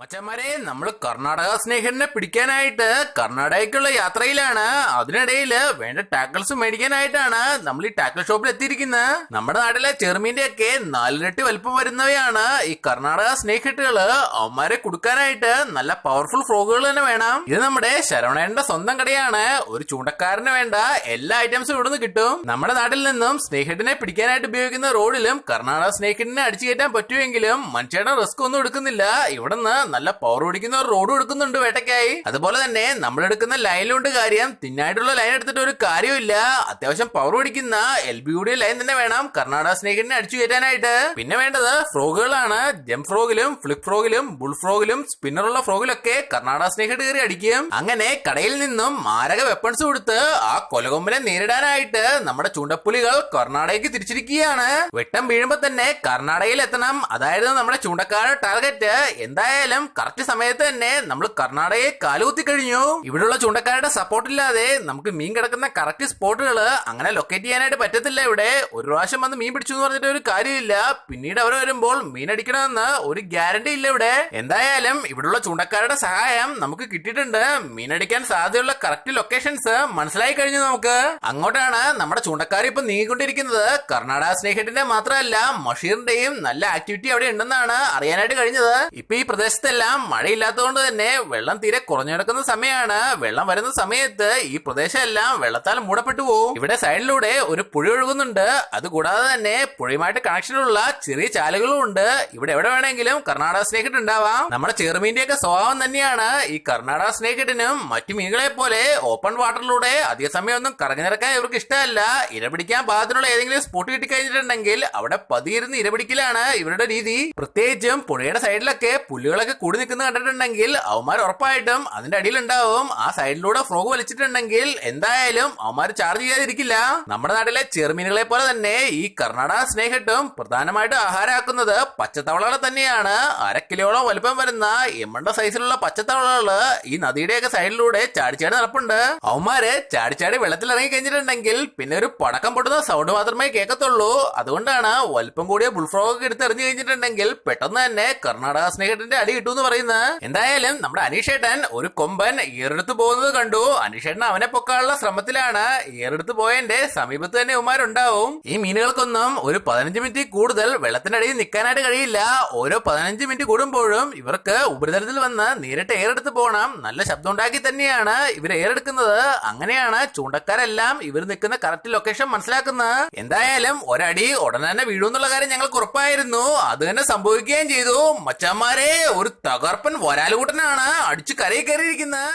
മച്ചന്മാരെ നമ്മൾ കർണാടക സ്നേഹനെ പിടിക്കാനായിട്ട് കർണാടകയ്ക്കുള്ള യാത്രയിലാണ്. അതിനിടയിൽ വേണ്ട ടാക്കിൾസ് മേടിക്കാനായിട്ടാണ് നമ്മൾ ഈ ടാക്കിൾ ഷോപ്പിൽ എത്തിയിരിക്കുന്നത് നമ്മുടെ നാട്ടിലെ ചെറുമീന്റെ ഒക്കെ നാലിരട്ടി വലിപ്പം വരുന്നവയാണ് ഈ കർണാടക സ്നേക് ഹിറ്റുകൾ അവന്മാരെ കൊടുക്കാനായിട്ട് നല്ല പവർഫുൾ ഫ്രോഗുകൾ തന്നെ വേണം. ഇത് നമ്മുടെ ശരവണേന്റെ സ്വന്തം കടയാണ്. ഒരു ചൂണ്ടക്കാരന് വേണ്ട എല്ലാ ഐറ്റംസും ഇവിടുന്ന് കിട്ടും. നമ്മുടെ നാട്ടിൽ നിന്നും സ്നേഹിട്ടിനെ പിടിക്കാനായിട്ട് ഉപയോഗിക്കുന്ന റോഡിലും കർണാടക സ്നേഹിട്ടിനെ അടിച്ചു കയറ്റാൻ പറ്റുമെങ്കിലും മനുഷ്യരുടെ റിസ്ക് ഒന്നും എടുക്കുന്നില്ല. ഇവിടുന്ന് നല്ല പവർ പിടിക്കുന്ന ഒരു റോഡ് എടുക്കുന്നുണ്ട് അതുപോലെ തന്നെ നമ്മൾ എടുക്കുന്ന ലൈനിലുണ്ട് കാര്യം. തിന്നായിട്ടുള്ള ലൈൻ എടുത്തിട്ട് ഒരു കാര്യമില്ല അത്യാവശ്യം പവർ പിടിക്കുന്ന എൽ ബി യുടെ ലൈൻ തന്നെ വേണം. കർണാടക സ്നേഹിനെ അടിച്ചു കയറ്റാനായിട്ട്. പിന്നെ വേണ്ടത് ഫ്രോഗുകളാണ്. ജം ഫ്രോഗിലും ഫ്ലിപ്പ് ഫ്രോഗിലും ബുൾ ഫ്രോഗിലും സ്പിന്നറുള്ള ഫ്രോഗിലൊക്കെ കർണാടക സ്നേഹിട്ട് കയറി അടിക്കും. അങ്ങനെ കടയിൽ നിന്നും മാരക വെപ്പൺസ് കൊടുത്ത് ആ കൊലകൊമ്പനെ നേരിടാനായിട്ട് നമ്മുടെ ചൂണ്ടപ്പുലികൾ കർണാടകയ്ക്ക് തിരിച്ചിരിക്കുകയാണ്. വെട്ടം വീഴുമ്പോ തന്നെ കർണാടകയിൽ എത്തണം. അതായിരുന്നു നമ്മുടെ ചൂണ്ടക്കാരുടെ ടാർഗറ്റ് എന്തായാലും കറക്റ്റ് സമയത്ത് തന്നെ നമ്മൾ കർണാടകയെ കാലുകുത്തി കഴിഞ്ഞു. ഇവിടെയുള്ള ചൂണ്ടക്കാരുടെ സപ്പോർട്ട് ഇല്ലാതെ നമുക്ക് മീൻ കിടക്കുന്ന കറക്റ്റ് സ്പോട്ടുകൾ അങ്ങനെ ലൊക്കേറ്റ് ചെയ്യാനായിട്ട് പറ്റത്തില്ല ഇവിടെ. ഒരു പ്രാവശ്യം വന്ന് മീൻ പിടിച്ചു എന്ന് പറഞ്ഞിട്ട് ഒരു കാര്യമില്ല. പിന്നീട് അവർ വരുമ്പോൾ മീൻ അടിക്കണമെന്ന് ഒരു ഗ്യാരണ്ടി ഇല്ല ഇവിടെ. എന്തായാലും ഇവിടെയുള്ള ചൂണ്ടക്കാരുടെ സഹായം നമുക്ക് കിട്ടിയിട്ടുണ്ട്. മീൻ അടിക്കാൻ സാധ്യതയുള്ള കറക്റ്റ് ലൊക്കേഷൻസ് മനസ്സിലായി കഴിഞ്ഞു നമുക്ക്. അങ്ങോട്ടാണ് നമ്മുടെ ചൂണ്ടക്കാർ ഇപ്പൊ നീങ്ങിക്കൊണ്ടിരിക്കുന്നത്. കർണാടക സ്നേഹിട്ടിന്റെ മാത്രമല്ല മഷീറിന്റെയും നല്ല ആക്ടിവിറ്റി അവിടെ ഉണ്ടെന്നാണ് അറിയാനായിട്ട് കഴിഞ്ഞത്. ഇപ്പൊ ഈ പ്രദേശത്തെല്ലാം മഴയില്ലാത്തതുകൊണ്ട് തന്നെ വെള്ളം തീരെ കുറഞ്ഞു കിടക്കുന്ന സമയമാണ് വെള്ളം വരുന്ന സമയത്ത് ഈ പ്രദേശം എല്ലാം വെള്ളത്താൽ മൂടപ്പെട്ടു പോകും ഇവിടെ സൈഡിലൂടെ ഒരു പുഴ ഒഴുകുന്നുണ്ട്. അതുകൂടാതെ തന്നെ പുഴയുമായിട്ട് കണക്ഷനുള്ള ചെറിയ ചാലുകളും ഉണ്ട്. ഇവിടെ എവിടെ വേണമെങ്കിലും കർണാടക സ്നേഹിട്ട് ഉണ്ടാവാം. നമ്മുടെ ചെറുമീന്റെ ഒക്കെ സ്വഭാവം തന്നെയാണ്. ഈ കർണാടക സ്നേഹിട്ടിനും മറ്റു മീനുകളെ പോലെ ഓപ്പൺ വാട്ടറിലൂടെ അധിക സമയമൊന്നും കറങ്ങിനിറക്കാൻ ഇവർക്ക് ഇഷ്ടമല്ല. ഇര പിടിക്കാൻ പാകത്തിനുള്ള ഏതെങ്കിലും സ്പോട്ട് കിട്ടിക്കഴിഞ്ഞിട്ടുണ്ടെങ്കിൽ അവിടെ പതിയിരുന്ന് ഇരപിടിക്കലാണ് ഇവരുടെ രീതി. പ്രത്യേകിച്ചും പുഴയുടെ സൈഡിലൊക്കെ പുല്ലുകളൊക്കെ കൂടി നിൽക്കുന്ന കണ്ടിട്ടുണ്ടെങ്കിൽ അവന്മാർ ഉറപ്പായിട്ടും അതിന്റെ അടിയിലുണ്ടാവും. ആ സൈഡിലൂടെ ഫ്രോഗ് വലിച്ചിട്ടുണ്ടെങ്കിൽ എന്തായാലും അവന്മാർ ചാർജ് ചെയ്യാതിരിക്കില്ല. നമ്മുടെ നാട്ടിലെ ചെറുമീനുകളെ പോലെ തന്നെ ഈ കർണാടക സ്നേഹിട്ടും പ്രധാനമായിട്ടും ആഹാരമാക്കുന്നത് പച്ചത്തവളകളെ തന്നെയാണ്. അര കിലോളം വലുപ്പം വരുന്ന എമ്മണ്ട സൈസിലുള്ള പച്ചത്തവളകൾ ഈ നദിയുടെയൊക്കെ സൈഡിലൂടെ ചാടിച്ചാടി നടപ്പുണ്ട്. അവന്മാര് ചാടിച്ചാടി വെള്ളത്തിൽ ഇറങ്ങി കഴിഞ്ഞിട്ടുണ്ടെങ്കിൽ പിന്നെ ഒരു പടക്കം പൊട്ടുന്ന സൗണ്ട് മാത്രമേ കേൾക്കത്തുള്ളൂ. അതുകൊണ്ടാണ് വലുപ്പം കൂടിയ ബുൾഫ്രോഗ് എടുത്ത് എറിഞ്ഞു കഴിഞ്ഞിട്ടുണ്ടെങ്കിൽ പെട്ടെന്ന് തന്നെ കർണാടക സ്നേഹത്തിന്റെ അടി കിട്ടും എന്ന് പറയുന്നത്? എന്തായാലും നമ്മുടെ അനീഷേട്ടൻ ഒരു കൊമ്പൻ ഏറെടുത്ത് പോകുന്നത് കണ്ടു. അനീഷേട്ടൻ അവനെ പൊക്കാനുള്ള ശ്രമത്തിലാണ്. ഏറെടുത്ത് പോയതിന്റെ സമീപത്ത് തന്നെ ഉമാരുണ്ടാവും ഈ മീനുകൾക്കൊന്നും ഒരു പതിനഞ്ച് മിനിറ്റ് കൂടുതൽ വെള്ളത്തിനടിയിൽ നിൽക്കാനായിട്ട് കഴിയില്ല. ഓരോ പതിനഞ്ച് മിനിറ്റ് കൂടുമ്പോഴും ഇവർക്ക് ഉപരിതലത്തിൽ വന്ന് നേരിട്ട് ഏറെടുത്ത് പോകണം. നല്ല ശബ്ദം ഉണ്ടാക്കി തന്നെയാണ് ഇവർ ഏറെടുക്കുന്നത്. അങ്ങനെയാണ് ചൂണ്ടക്കാരെല്ലാം ഇവർ നിൽക്കുന്ന കറക്റ്റ് ലൊക്കേഷൻ മനസ്സിലാക്കുന്നത്. എന്തായാലും ഒരടി ഉടനെ തന്നെ വീഴുന്നുള്ള കാര്യം ഞങ്ങൾക്ക് ഉറപ്പായിരുന്നു. അത് തന്നെ സംഭവിക്കുകയും ചെയ്തു. മച്ചന്മാരെ ഒരു തകർപ്പൻ വരാലുകൂട്ടനാണ് അടിച്ചു കരയിൽ കയറിയിരിക്കുന്നത്